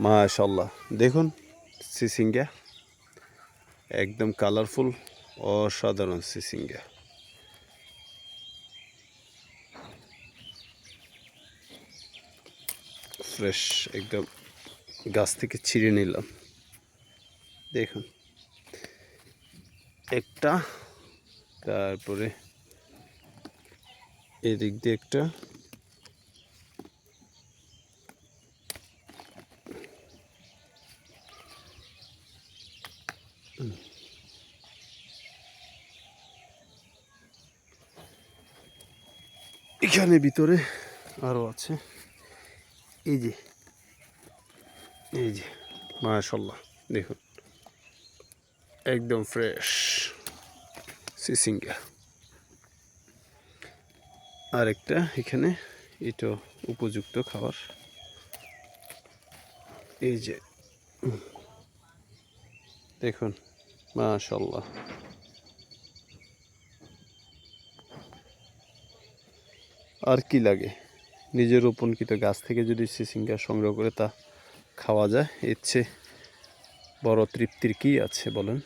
মাশাল্লাহ দেখুন, সিসিঙ্গা, একদম কালারফুল অসাধারণ সিসিঙ্গা। ফ্রেশ একদম গাছ থেকে ছিঁড়ে নিলাম। দেখুন। একটা, তারপরে এদিক দিয়ে একটা। এখানে ভিতরে আরও আছে। এই যে এই যে মাশাল্লাহ দেখুন। একদম ফ্রেশ সিসিঙ্গা আরেকটা এখানে, এটা উপযুক্ত খাবার। এই যে দেখুন। মাশাল্লাহ আর কি লাগে? নিজের রোপণকৃত গাছ থেকে যদি সিসিঙ্গা সংগ্রহ করে তা খাওয়া যায়, এর চেয়ে বড় তৃপ্তির কী আছে বলেন?